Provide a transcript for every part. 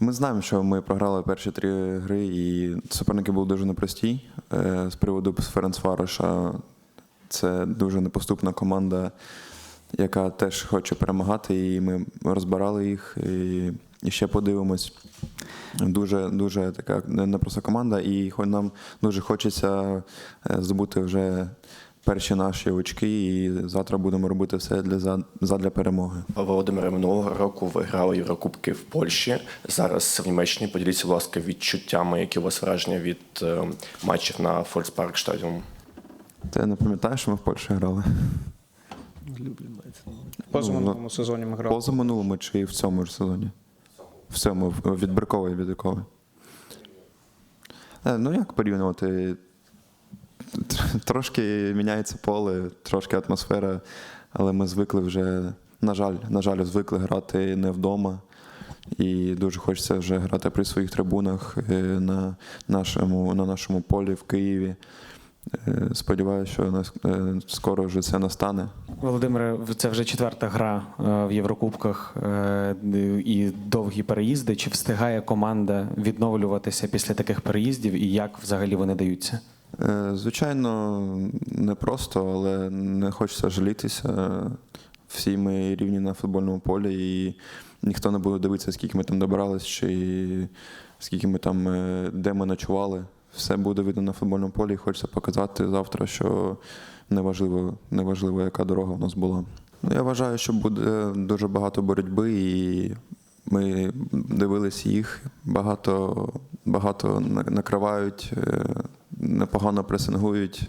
Ми знаємо, що ми програли перші три гри, і суперники були дуже непрості. Е, З приводу Ференцвароша це дуже непоступна команда, яка теж хоче перемагати, і ми розбирали їх. І, і ще подивимось. Дуже, дуже така непроста команда, і хо- нам дуже хочеться е, здобути вже перші наші очки, і завтра будемо робити все для задля перемоги. Володимире, минулого року ви грали Єврокубки в Польщі. Зараз в Німеччині. Поділіться, будь ласка, відчуттями, які у вас враження від е, матчів на Фолькспарк Стадіум. Ти не пам'ятаєш, що ми в Польщі грали? Позаминулому сезоні ми грали. Поза минулому чи в цьому ж сезоні? В цьому в- відбірковий відбірковий. Е, Ну як порівнювати? Тр- Трошки міняється поле, трошки атмосфера, але ми звикли вже, на жаль, на жаль, звикли грати не вдома. І дуже хочеться вже грати при своїх трибунах е, на нашому, на нашому полі в Києві. Е, Сподіваюся, що е, скоро вже це настане. Володимире, це вже четверта гра в Єврокубках і довгі переїзди. Чи встигає команда відновлюватися після таких переїздів і як взагалі вони даються? Е, Звичайно, не просто, але не хочеться жалітися. Всі ми рівні на футбольному полі, і ніхто не буде дивитися, скільки ми там добирались, чи скільки ми там, е, де ми ночували. Все буде видно на футбольному полі, і хочеться показати завтра, що неважливо, неважливо, яка дорога у нас була. Ну, я вважаю, що буде дуже багато боротьби, і ми дивились їх, багато, багато накривають, е, непогано пресингують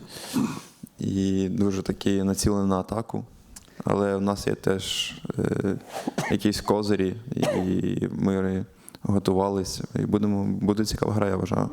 і дуже такі націлені на атаку. Але в нас є теж е, якісь козирі, і ми готувалися. І будемо, буде цікава гра, я вважаю.